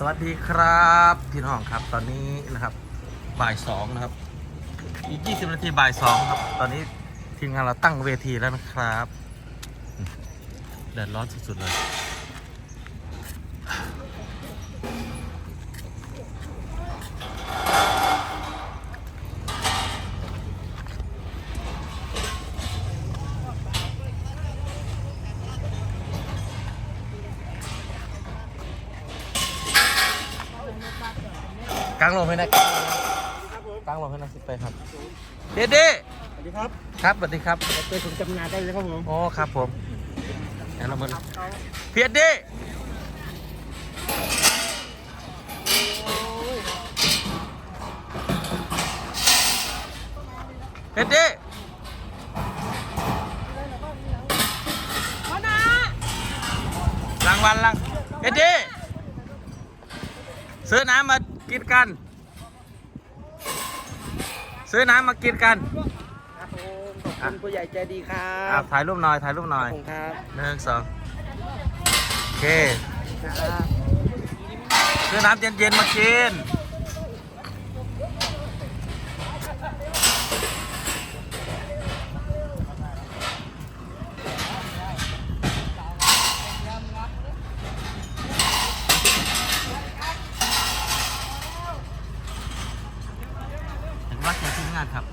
สวัสดีครับพี่น้องครับตอนนี้นะครับบ่ายสองนะครับ อีก 20 นาทีบ่ายสองครับตอนนี้ทีมงานเราตั้งเวทีแล้วนะครับแดดร้อนสุดๆเลยางลงให้นะกลางลงให้นะสิไปครับ เด็ดเด้สวัสดีครับครับสวัสดีครับเจอผมจำนาได้เลยครับผมโอ้ครับผมงั้นเรามาเพียดเด้เพียดเด้รางวัลรางเพียดเด้ซื้อน้ำมา กินกัน ซื้อน้ำมากินกันครับผมขอบคุณผู้ใหญ่ใจดีครัอะบถ่ายรูปหน่อย ถ่ายรูปหน่อยขอบคุณครับหนึ่งสองโอเค ครับซื้อน้ำเย็นๆมากิน เห็นว่าเจอที่งานครับ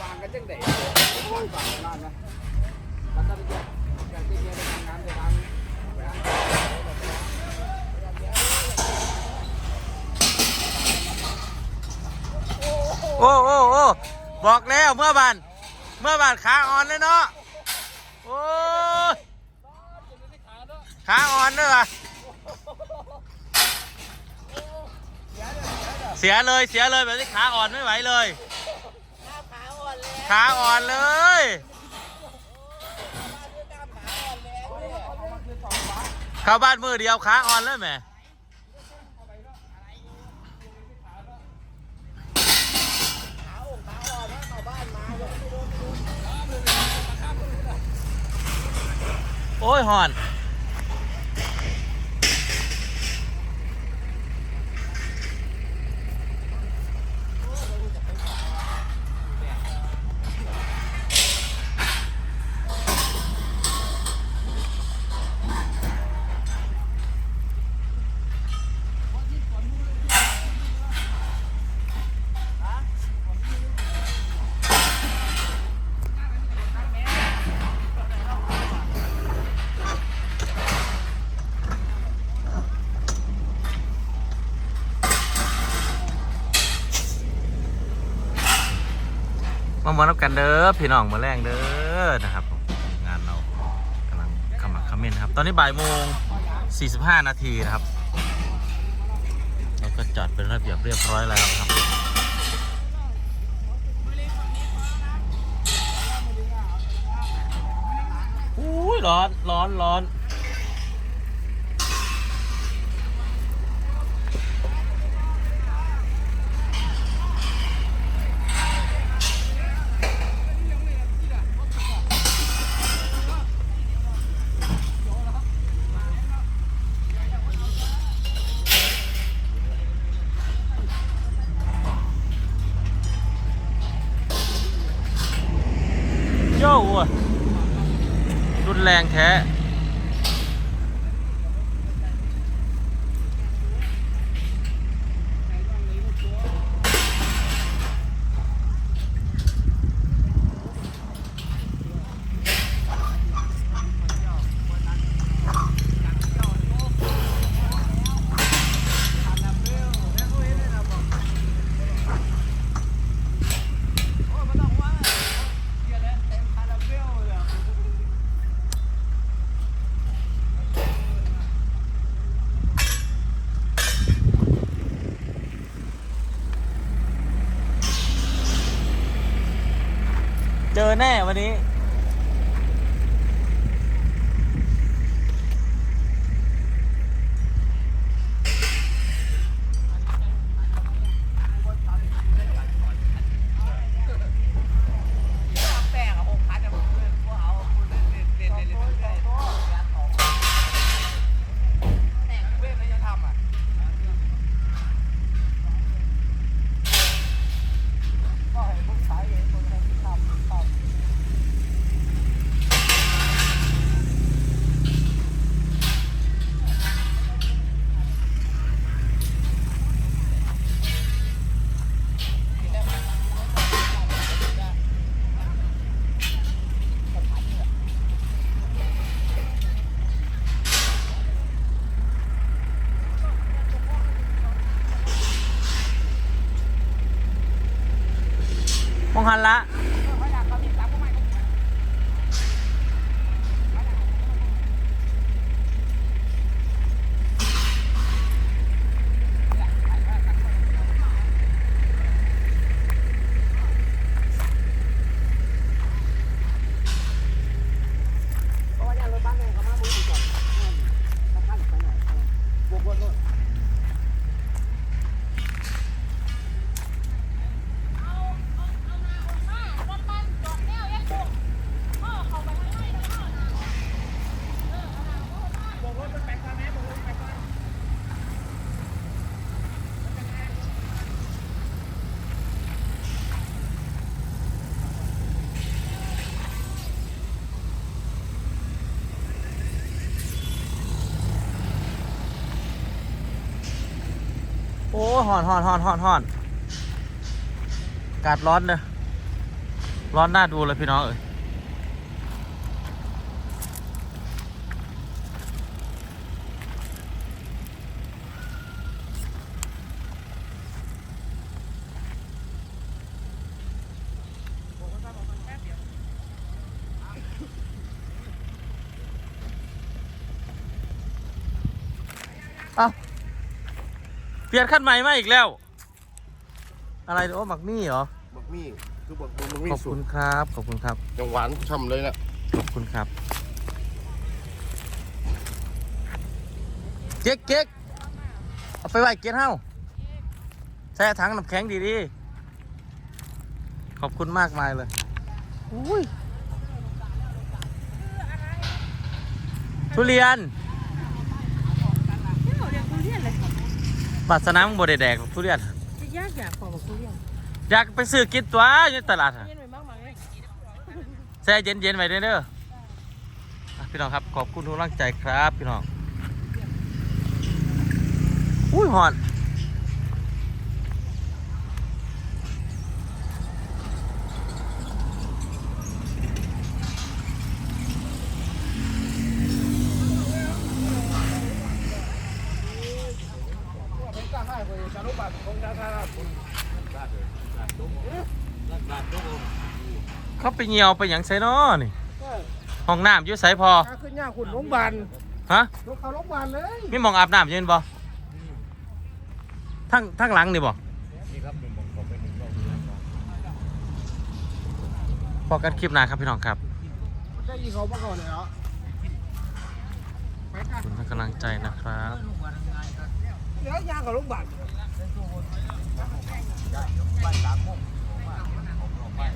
วางกันจังเด็กวางบ้านนะแล้วก็อยากอยากจะเรียนไปทำงานไปวาง โอ้โอ้โอ้บอกแล้วเมื่อบานเมื่อบานขาอ่อนเลยเนาะโอ้ยขาอ่อนด้วยวะเสียเลยเสียเลยแบบนี้ขาอ่อนไม่ไหวเลย ขาอ่อนเลยเข้าบ้านมือเดียวขาอ่อนเลยแหม โอ้ยหอน มามานับกันเด้อพี่น้องมาแรงเด้อนะครับผมงานเรากำลังขมักขม้นครับ ตอนนี้บ่ายโมง 45 นาทีนะครับเราก็จัดเป็นระเบียบเรียบร้อยแล้วครับอุ้ยร้อนร้อนร้อน ยวรุนแรงแท้ เเจอ แน่วันนี้ แป้งอะหกพันอะผมพวกเอาคุณเล่นเล่นเล่นเล่นเล่นเล่นแต่เว้ยไม่จะทำอะ ก็ให้พวกสายเองคนที่ทำทำ มองหันละ เพราะว่าอย่างรถบ้านเนี่ยเขามาบุกก่อนถ้าท่านไปไหนบวกบนรถ โอ้หอนหอนหอนหอนหอนกาดร้อนเลยร้อนน่าดูเลยพี่น้องเอ้ยอ้า เปลี่ยนขั้นใหม่มาอีกแล้ว อะไรโอ้หมักมี่เหรอ บักมี่คือบักบักมี่ขอบสุคุดณครับ ขอบคุณครับ ยังหวานช่ำเลยนะขอบคุณครับ เก๊กเก๊กเอาไปไว้เก๊กเฮ้าใส่ถังน้ำแข็งดีๆ ขอบคุณมากมายเลยอุ้ยทุเรียน เที่ยวเรียนทุเรียนเลยค่ะ บัตรสนามบไดแดกหรอกทุเรียนจะยากอยากขอบอกทุเรียนอยากไปซื้อกินตัวอยู่ตลาดอะเรียนไปมากมายเลยแช่เย็นๆไว้เด้อเด้ออะพี่น้องครับขอบคุณทุกกำลังใจครับพี่น้องอุ้ยหอน ผมก็ให้ไปสรุปบัตรของดาราผม เขาไปเหี่ยวไปหยังไซน้อนี่ห้องน้ำอยู่ไสพอก็ขึ้นยากคุณโรงพยาบาลฮะรถเขาโรงพยาบาลเลยมีหมองอาบน้ำอยืนบ่ทั้งทั้งหลังนี่บ่พอกันคลิปหน้าครับพี่น้องครับได้ยินเขามาก่อนเลยเหรอไปขกัอนบคุณทุกกำลังใจนะครับเดี๋ยวยางกับโรงพยาบาล